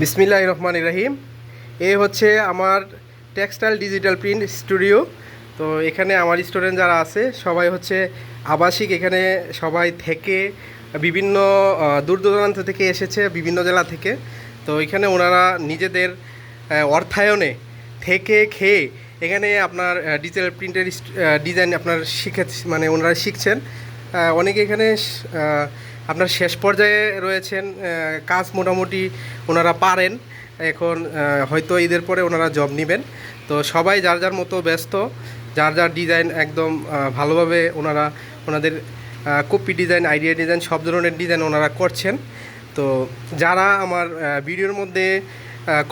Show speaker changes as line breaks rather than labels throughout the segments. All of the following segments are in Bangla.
বিসমিল্লাহ রহমান ইরাহিম এ হচ্ছে আমার টেক্সটাইল ডিজিটাল প্রিন্ট স্টুডিও। তো এখানে আমার স্টুডেন্ট যারা আছে, সবাই হচ্ছে আবাসিক। এখানে সবাই থেকে বিভিন্ন দূর দূরান্ত থেকে এসেছে, বিভিন্ন জেলা থেকে। তো এখানে ওনারা নিজেদের অর্থায়নে থেকে খেয়ে এখানে আপনার ডিজিটাল প্রিন্টের ডিজাইন আপনার শিখে মানে ওনারা শিখছেন। অনেকে এখানে আপনার শেষ পর্যায়ে রয়েছেন কাজ মোটামুটি ওনারা পারেন। এখন হয়তো ঈদের পরে ওনারা জব নেবেন। তো সবাই যার যার মতো ব্যস্ত, যার যার ডিজাইন একদম ভালোভাবে ওনারা, ওনাদের কপি ডিজাইন আইডিয়া ডিজাইন সব ধরনের ডিজাইন ওনারা করছেন। তো যারা আমার ভিডিওর মধ্যে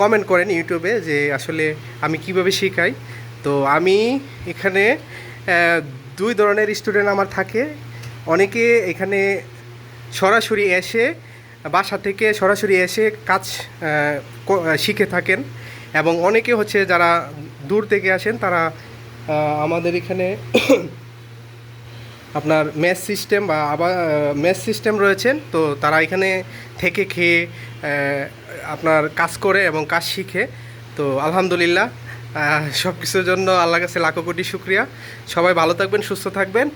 কমেন্ট করেন ইউটিউবে যে আসলে আমি কীভাবে শেখাই, তো আমি এখানে দুই ধরনের স্টুডেন্ট আমার থাকে। অনেকে এখানে সরাসরি এসে, বাসা থেকে সরাসরি এসে কাজ শিখে থাকেন এবং অনেকে হচ্ছে যারা দূর থেকে আসেন তারা আমাদের এখানে আপনার মেস সিস্টেম বা আবার মেস সিস্টেম রয়েছেন। তো তারা এখানে থেকে খেয়ে আপনার কাজ করে এবং কাজ শিখে। তো আলহামদুলিল্লাহ সব কিছুর জন্য আল্লাহ কাছে লাখো কোটি শুক্রিয়া। সবাই ভালো থাকবেন, সুস্থ থাকবেন।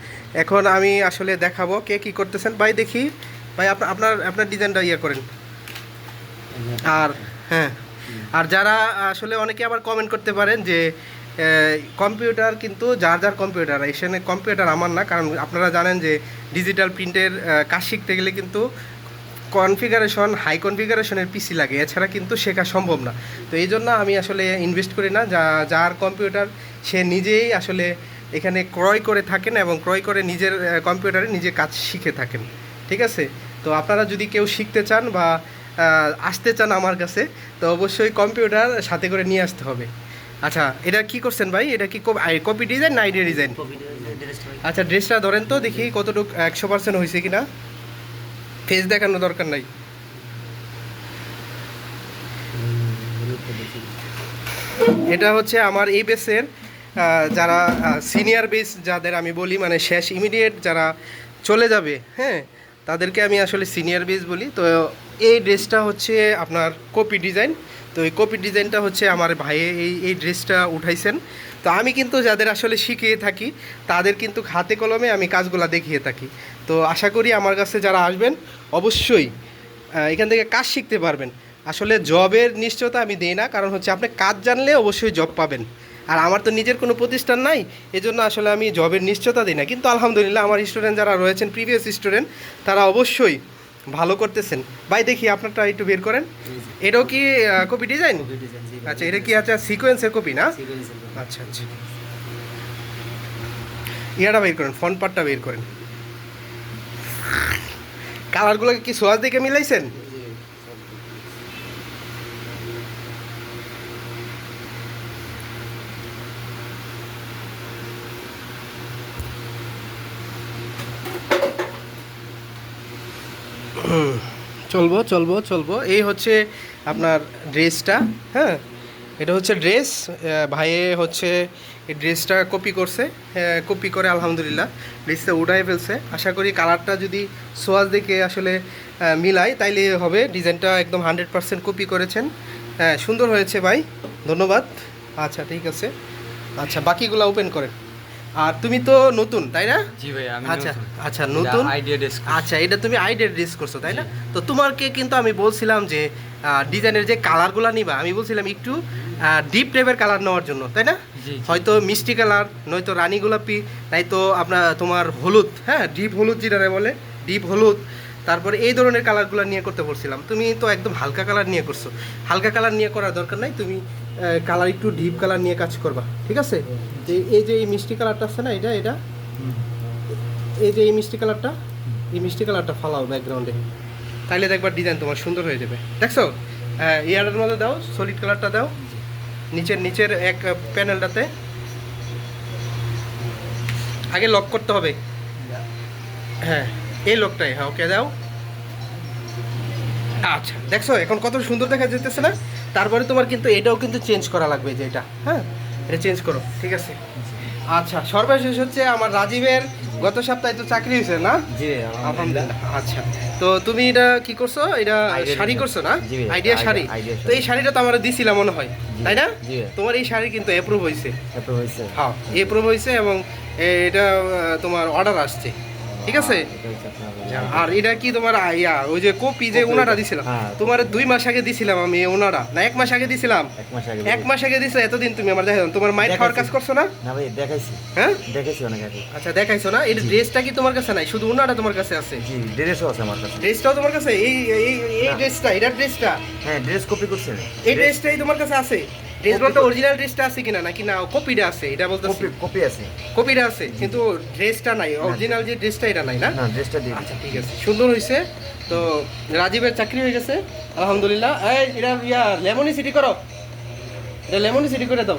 এখন আমি আসলে দেখাবো কে কী করতেছেন। ভাই দেখি। ভাই আপনার আপনার আপনার ডিজাইনটা ইয়ে করেন। আর হ্যাঁ আর যারা আসলে অনেকে আবার কমেন্ট করতে পারেন যে কম্পিউটার কিন্তু যার যার কম্পিউটার এখানে কম্পিউটার আমার না, কারণ আপনারা জানেন যে ডিজিটাল প্রিন্টের কাজ শিখতে গেলে কিন্তু কনফিগারেশন হাই কনফিগারেশনের পিসি লাগে, এছাড়া কিন্তু শেখা সম্ভব না। তো এই জন্য আমি আসলে ইনভেস্ট করি না, যা, যার কম্পিউটার সে নিজেই আসলে এখানে ক্রয় করে থাকেন এবং ক্রয় করে নিজের কম্পিউটারে নিজে কাজ শিখে থাকেন। ঠিক আছে? তো আপনারা যদি কেউ শিখতে চান বা আসতে চান আমার কাছে তো অবশ্যই কম্পিউটার সাথে করে নিয়ে আসতে হবে। আচ্ছা এটা কি করছেন ভাই? এটা কি কপি ডিজাইন না আইডিয়া ডিজাইন? আচ্ছা ড্রেসটা ধরেন তো দেখি কতটুকু একশো পার্সেন্ট হয়েছে কিনা। ফেস দেখানো দরকার নাই। এটা হচ্ছে আমার এই বেসের যারা সিনিয়র বেস যাদের আমি বলি মানে শেষ ইমিডিয়েট যারা চলে যাবে হ্যাঁ তাদেরকে আমি আসলে সিনিয়র বেস বলি। তো এই ড্রেসটা হচ্ছে আপনার কপি ডিজাইন তো এই কপি ডিজাইনটা হচ্ছে আমার ভাইয়ে এই এই ড্রেসটা উঠাইছেন। তো আমি কিন্তু যাদের আসলে শিখিয়ে থাকি, তাদের কিন্তু হাতে কলমে আমি কাজগুলো দেখিয়ে থাকি। তো আশা করি আমার কাছে যারা আসবেন, অবশ্যই এখান থেকে কাজ শিখতে পারবেন। আসলে জবের নিশ্চয়তা আমি দিই না, কারণ হচ্ছে আপনি কাজ জানলে অবশ্যই জব পাবেন। আর আমার তো নিজের কোনো প্রতিষ্ঠান নাই এজন্য আসলে আমি জবের নিশ্চয়তা দিই না। কিন্তু আলহামদুলিল্লাহ আমার স্টুডেন্ট যারা রয়েছেন প্রিভিয়াস স্টুডেন্ট তারা অবশ্যই ভালো করতেছেন। ভাই দেখি আপনারটা একটু বের করেন। এটাও কি কপি ডিজাইন আচ্ছা এটা কি আচ্ছা সিকোয়েন্সের কপি না? আচ্ছা আচ্ছা। ইয়াটা বের করেন ফ্রন্ট পার্টটা বের করেন। কালারগুলোকে কি সোয়াজ দেখে মিলাইছেন? চলবো চলবো চলবো। এই হচ্ছে আপনার ড্রেসটা হ্যাঁ? এটা হচ্ছে ড্রেস। ভাইয়ে হচ্ছে এই ড্রেসটা কপি করছে। কপি করে আলহামদুলিল্লাহ। ড্রেসটা উঠাই ফেলছে। আশা করি কালারটা যদি সোয়াজ দেখে আসলে মিলাই তাইলে হবে। ডিজাইনটা একদম হান্ড্রেড পার্সেন্ট কপি করেছেন। হ্যাঁ সুন্দর হয়েছে ভাই। ধন্যবাদ। আচ্ছা ঠিক আছে। আচ্ছা বাকিগুলো ওপেন করেন। আর তুমি তো নতুন তাই না?
জি ভাই আমি
আচ্ছা আচ্ছা নতুন?
আইডিয়া ডেস্ক
আচ্ছা এটা তুমি আইডিয়া ড্রেস করছ তাই না? তো তোমারকে কিন্তু আমি বলছিলাম যে ডিজাইনের যে কালারগুলো নিবা আমি বলছিলাম একটু ডিপ টাইপের কালার নেওয়ার জন্য তাই না। হয়তো মিষ্টি কালার নয়তো রানী গোলাপি নাই তো আপনার তোমার হলুদ হ্যাঁ? ডিপ হলুদ যেটা বলে ডিপ হলুদ। তারপরে এই ধরনের কালারগুলো নিয়ে করতে বলছিলাম। তুমি তো একদম হালকা কালার নিয়ে করছ। হালকা কালার নিয়ে করার দরকার নাই, তুমি কালার একটু ডিপ কালার নিয়ে কাজ করবা, ঠিক আছে? যে এই যে এই মিষ্টি কালারটা আছে না, এটা এটা? এই যে এই মিষ্টি কালারটা এই মিষ্টি কালারটা ফালাও ব্যাকগ্রাউন্ডে তাইলে দেখবার ডিজাইন তোমার সুন্দর হয়ে যাবে। দেখছ? ইয়ারের মধ্যে দাও সলিড কালারটা দাও। নিচের নিচের এক প্যানেলটাতে আগে লক করতে হবে। হ্যাঁ। এই লোকটাই হ্যাঁ ওকে দাও। আচ্ছা। দেখছ এখন কত সুন্দর দেখা যেতেছে না? তারপরে তোমার কিন্তু এটাও কিন্তু চেঞ্জ করা লাগবে যে এটা হ্যাঁ? এটা চেঞ্জ করো ঠিক আছে? আচ্ছা সর্বশেষ হচ্ছে আমার রাজীবের গত সপ্তাহে তো চাকরি হয়েছে না?
জি
আলহামদুলিল্লাহ। আচ্ছা তো তুমি এটা কি করছ? এটা শাড়ি করছ না? আইডিয়া শাড়ি। তো এই শাড়িটা তো আমার দিছিলাম মনে হয় তাই না? তোমার এই শাড়ি কিন্তু অ্যাপ্রুভ হয়েছে।
এত হয়েছে।
হ্যাঁ অ্যাপ্রুভ হয়েছে এবং এটা তোমার অর্ডার আসছে। ঠিক আছে? আর এটা কি তোমার আ- ইয়া ওই যে কপি যে ওনারা দিছিলাম
হ্যাঁ।
তোমার দুই মাস আগে দিছিলাম আমি ওনারা না এক মাস আগে দিছিলাম?
এক মাস আগে
এক মাস আগে দিছো এতদিন তুমি আমার দেখো তোমার মায়ের খাওয়ার কাজ করছ না?
ভাই দেখাইছি।
হ্যাঁ?
দেখাইছি অনেক আগে।
আচ্ছা দেখাইছো না? এই ড্রেসটা কি তোমার কাছে নাই? শুধু ওনারা তোমার কাছে আছে?
জি ড্রেসও আছে আমার কাছে।
ড্রেসটাও তোমার কাছে? এই এই এই ড্রেসটা এটা ড্রেসটা?
হ্যাঁ ড্রেস কপি করছেন
এই ড্রেসটাই তোমার কাছে আছে? ড্রেস বলতে অরিজিনাল ড্রেসটা আছে কিনা? নাকি না কপিটা আছে? এটা বলতে
কপি কপি আছে।
কপিটা আছে কিন্তু ড্রেসটা নাই। অরিজিনাল যে ড্রেসটা এটা নাই না?
না ড্রেসটা দিয়ে
আচ্ছা ঠিক আছে। সুন্দর হয়েছে তো রাজীবের চাকরি হয়ে গেছে আলহামদুলিল্লাহ। এই এটা ইয়া লেমনি সিটি করো। এটা লেমনি সিটি করে দাও।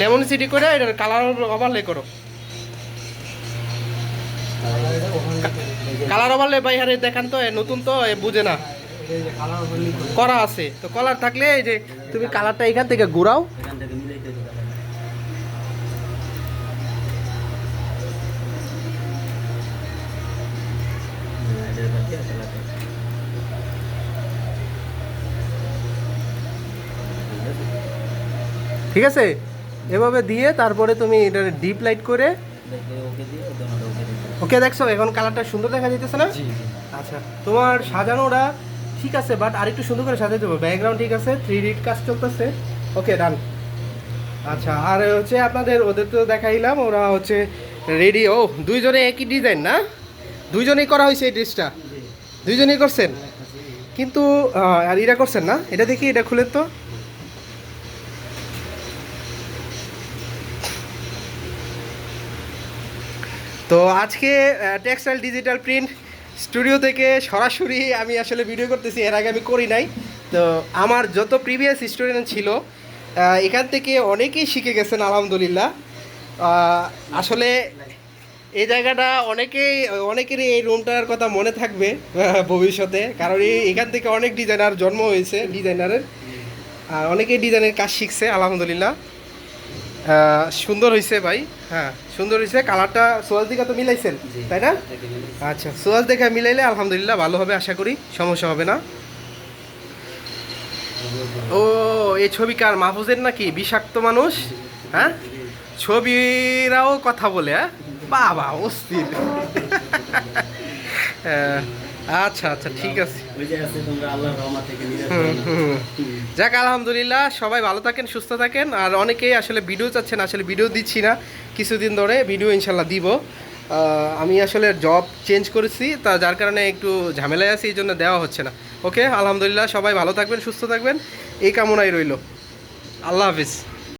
লেমনি সিটি করে এটার কালার ওভারলে করো। কালার ওভারলে ভাই হারে দেখান তো নতুন তো এ বুঝে না। করা আছে। তো কলার থাকলে এই যে তুমি কালারটা এখান থেকে ঘুরাও। ঠিক আছে? এভাবে দিয়ে তারপরে তুমি এটা ডিপ লাইট করে ওকে দেখছ এখন কালারটা সুন্দর দেখা যাইতেছে না? আচ্ছা তোমার সাজানোটা ঠিক আছে বাট আরেকটু সুন্দর করে সাজাতে দেবো। ব্যাকগ্রাউন্ড ঠিক আছে থ্রি ডিট কাজ চলতেছে। ওকে ডান আচ্ছা আর হচ্ছে আপনাদের, ওদের তো দেখাইলাম, ওরা হচ্ছে রেডি ও, দুইজনে একই ডিজাইন না? দুইজনেই করা হয়েছে এই ড্রেসটা দুইজনেই করছেন? কিন্তু আর এটা করছেন না? এটা দেখি, এটা খুলেন তো। তো আজকে টেক্সটাইল ডিজিটাল প্রিন্ট স্টুডিও থেকে সরাসরি আমি আসলে ভিডিও করতেছি, এর আগে আমি করি নাই। তো আমার যত প্রিভিয়াস স্টুডেন্ট ছিল এখান থেকে অনেকেই শিখে গেছেন, আলহামদুলিল্লাহ। আসলে এই জায়গাটা অনেকেই, অনেকেরই এই রুমটার কথা মনে থাকবে ভবিষ্যতে। কারণ এখান থেকে অনেক ডিজাইনার জন্ম হয়েছে ডিজাইনারের অনেকেই ডিজাইনের কাজ শিখছে, আলহামদুলিল্লাহ। সুন্দর হয়েছে ভাই। হ্যাঁ সুন্দর হয়েছে কালারটা সোয়াজ দিকে তো মিলাইছেন তাই না? আচ্ছা সোয়াজ দেখে মিলাইলে আলহামদুলিল্লাহ ভালো হবে আশা করি সমস্যা হবে না। ও এই ছবি কার মাহফুজের নাকি? বিষাক্ত মানুষ হ্যাঁ? ছবিরাও কথা বলে হ্যাঁ? বাবা অস্থির। আহ, আচ্ছা আচ্ছা ঠিক আছে। যাক আলহামদুলিল্লাহ সবাই ভালো থাকেন সুস্থ থাকেন। আর অনেকেই আসলে ভিডিও চাচ্ছেন আসলে ভিডিও দিচ্ছি না। কিছুদিন ধরে ভিডিও ইনশাল্লাহ দিব। আমি আসলে জব চেঞ্জ করেছি তা যার কারণে একটু ঝামেলায় আছি এই জন্য দেওয়া হচ্ছে না। ওকে আলহামদুলিল্লাহ সবাই ভালো থাকবেন সুস্থ থাকবেন। এই কামনাই রইল। আল্লাহ হাফিজ।